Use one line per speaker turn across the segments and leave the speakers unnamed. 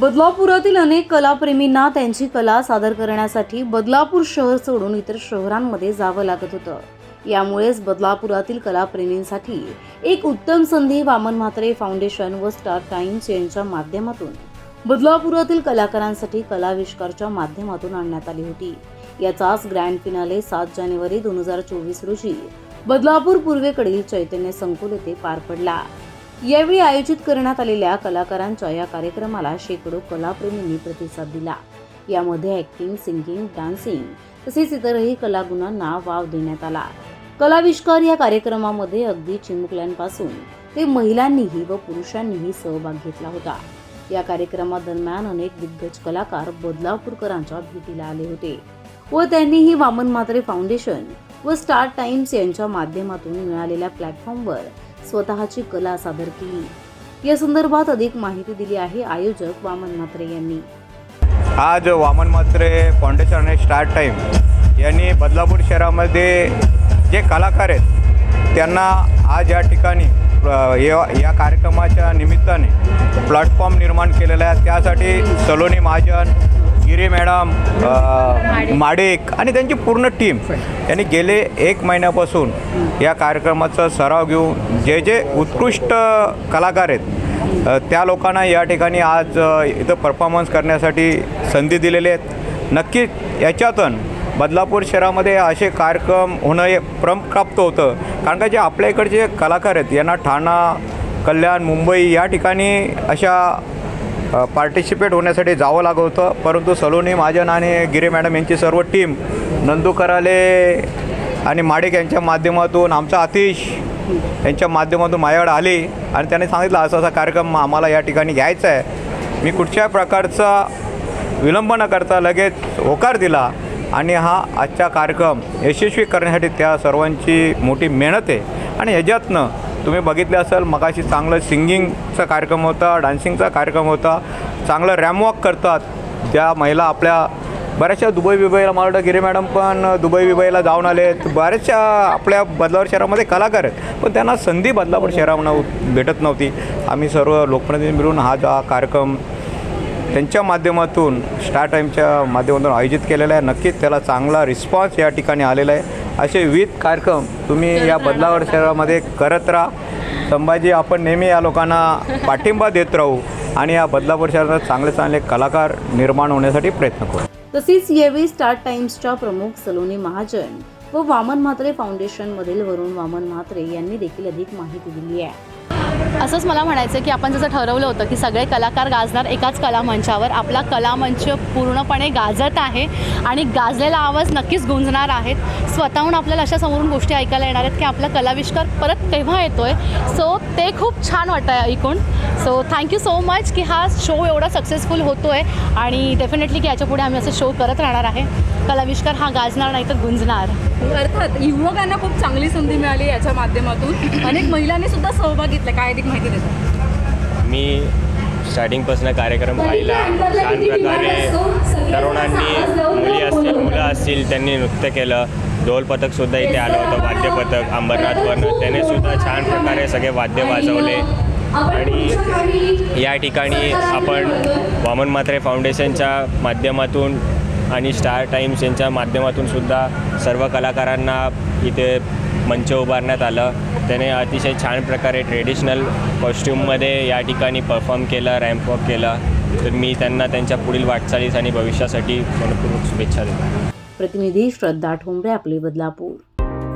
बदलापुरातील अनेक कलाप्रेमींना त्यांची कला सादर करण्यासाठी बदलापूर शहर सोडून इतर शहरांमध्ये जावं लागत होतं. यामुळेच बदलापुरातील कलाप्रेमींसाठी एक उत्तम संधी वामन म्हात्रे फाउंडेशन व स्टार टाइम्स यांच्या माध्यमातून बदलापुरातील कलाकारांसाठी कलाविष्कारच्या माध्यमातून आणण्यात आली होती. याचाच ग्रँड फिनाले सात जानेवारी दोन हजार चोवीस रोजी बदलापूर पूर्वेकडील चैतन्य संकुल येथे पार पडला. यावेळी आयोजित करण्यात आलेल्या कलाकारांच्या या कार्यक्रमाला शेकडो कलाप्रेमींनी प्रतिसाद दिला. यामध्ये ऍक्टिंग सिंगिंग डान्सिंग तसेच इतरही कलागुणांना वाव देण्यात आला. कलाविष्कार या कार्यक्रमामध्ये अगदी चिमुकल्यांपासून ते महिलांनीही व पुरुषांनीही सहभाग घेतला होता. या कार्यक्रमादरम्यान अनेक दिग्गज कलाकार बदलापूरकरांच्या भेटीला आले होते व त्यांनीही वामन म्हात्रे फाउंडेशन व स्टार टाइम्स यांच्या माध्यमातून मिळालेल्या प्लॅटफॉर्मवर स्वतःची कला सादर केली. या संदर्भात अधिक माहिती दिली आहे आयोजक वामन म्हात्रे यांनी.
आज वामन म्हात्रे फाउंडेशन आणि स्टार टाईम यांनी बदलापूर शहरामध्ये जे कलाकार आहेत त्यांना आज या ठिकाणी या या कार्यक्रमाच्या निमित्ताने प्लॅटफॉर्म निर्माण केलेला आहे. त्यासाठी सलोनी महाजन गिरी मॅडम माडेक माडिक आणि त्यांची पूर्ण टीम. यांनी गेले एक महिन्यापासून या कार्यक्रमाचा सराव घेऊन जे जे उत्कृष्ट कलाकार आहेत त्या लोकांना या ठिकाणी आज इथं परफॉर्मन्स करण्यासाठी संधी दिलेली आहेत. नक्कीच याच्यातून बदलापूर शहरामध्ये असे कार्यक्रम होणं हे प्राप्त होतं. कारण का जे आपल्या इकडचे कलाकार आहेत यांना ठाणा कल्याण मुंबई या ठिकाणी अशा पार्टिसिपेट होण्यासाठी जावं लागत होतं. परंतु सलोनी महाजन आणि गिरे मॅडम यांची सर्व टीम नंदू कराले आणि माडिक यांच्या माध्यमातून आमचा आतिश यांच्या माध्यमातून माझ्याकडे आली आणि त्याने सांगितलं असा असा कार्यक्रम आम्हाला या ठिकाणी घ्यायचा आहे. मी कुठच्याही प्रकारचा विलंब न करता लगेच होकार दिला आणि हा आजचा कार्यक्रम यशस्वी करण्यासाठी त्या सर्वांची मोठी मेहनत आहे. आणि ह्याच्यातनं तुम्ही बघितले असाल मगाशी चांगलं सिंगिंगचा कार्यक्रम होता डान्सिंगचा कार्यक्रम होता चांगलं रॅमवॉक करतात ज्या महिला आपल्या बऱ्याचशा दुबई विबईला मला वाटतं गिरे मॅडम पण दुबई विबईला जाऊन आले बऱ्याचशा आपल्या बदलापूर शहरामध्ये कलाकार आहेत. पण त्यांना संधी बदलापूर शहरामध्ये भेटत नव्हती. आम्ही सर्व लोकप्रतिनिधी मिळून हा जा हा कार्यक्रम त्यांच्या माध्यमातून स्टार टाईमच्या माध्यमातून आयोजित केलेला आहे. नक्कीच त्याला चांगला रिस्पॉन्स या ठिकाणी आलेला आहे. असे विविध कार्यक्रम तुम्ही या बदलावर शहरामध्ये करत राहा. संभाजी आपण नेहमी या लोकांना पाठिंबा देत राहू आणि या बदलापूर शहरात चांगले चांगले कलाकार निर्माण होण्यासाठी प्रयत्न करू.
तसेच यावेळी स्टार टाइम्सच्या प्रमुख सलोनी महाजन व वामन म्हात्रे फाउंडेशन मधील वरुण वामन म्हात्रे यांनी देखील अधिक माहिती दिली आहे.
असंच मला म्हणायचं आहे की आपण जसं ठरवलं होतं की सगळे कलाकार गाजणार एकाच कलामंचावर. आपला कलामंच पूर्णपणे गाजत आहे आणि गाजलेला आवाज नक्कीच गुंजणार आहेत स्वतःहून आपल्याला अशा समोरून गोष्टी ऐकायला येणार आहेत की आपला कलाविष्कार परत केव्हा येतो आहे सो ते खूप छान वाटतं आहे ऐकून सो थँक्यू सो मच की हा शो एवढा सक्सेसफुल होतो आहे आणि डेफिनेटली की याच्यापुढे आम्ही असे शो करत राहणार आहे. कलाविष्कार हा गाजणार नाही तर गुंजणार.
अर्थात युवकांना खूप चांगली संधी मिळाली याच्या माध्यमातून. अनेक महिलांनी सुद्धा सहभाग घेतला. काय अधिक माहिती देतात
मी स्टार्टिंगपासून कार्यक्रम पाहिला. छान प्रकारे तरुणांनी मुली असतील मुलं असतील त्यांनी नृत्य केलं. ढोल पथकसुद्धा इथे आलं होतं वाद्यपथक अंबरनाथवरनं त्याने सुद्धा छान प्रकारे सगळे वाद्य वाजवले. आणि या ठिकाणी आपण वामन म्हात्रे फाउंडेशनच्या माध्यमातून आणि स्टार टाईम्स यांच्या माध्यमातून सुद्धा सर्व कलाकारांना इथे मंच उभारण्यात आलं. त्याने अतिशय छान प्रकारे ट्रेडिशनल कॉस्ट्यूममध्ये या ठिकाणी परफॉर्म केलं रॅम्प वॉक केला. तर मी त्यांना त्यांच्या पुढील वाटचालीस आणि भविष्यासाठी मनपूर्वक शुभेच्छा देतो.
प्रतिनिधी श्रद्धा ठोंबरे आपले बदलापूर.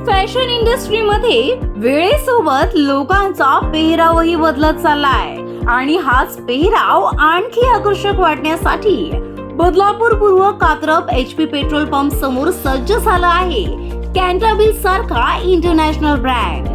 फॅशन इंडस्ट्रीमध्ये वेळेसोबत लोकांचा पेहरावही बदलत चाललाय. आणि हाच पेहराव आणखी आकर्षक वाटण्यासाठी बदलापूर पूर्व Katrap H P petrol pump समोर सज्ज झाला आहे. कॅन्टाबिल सारखा इंटरनॅशनल ब्रँड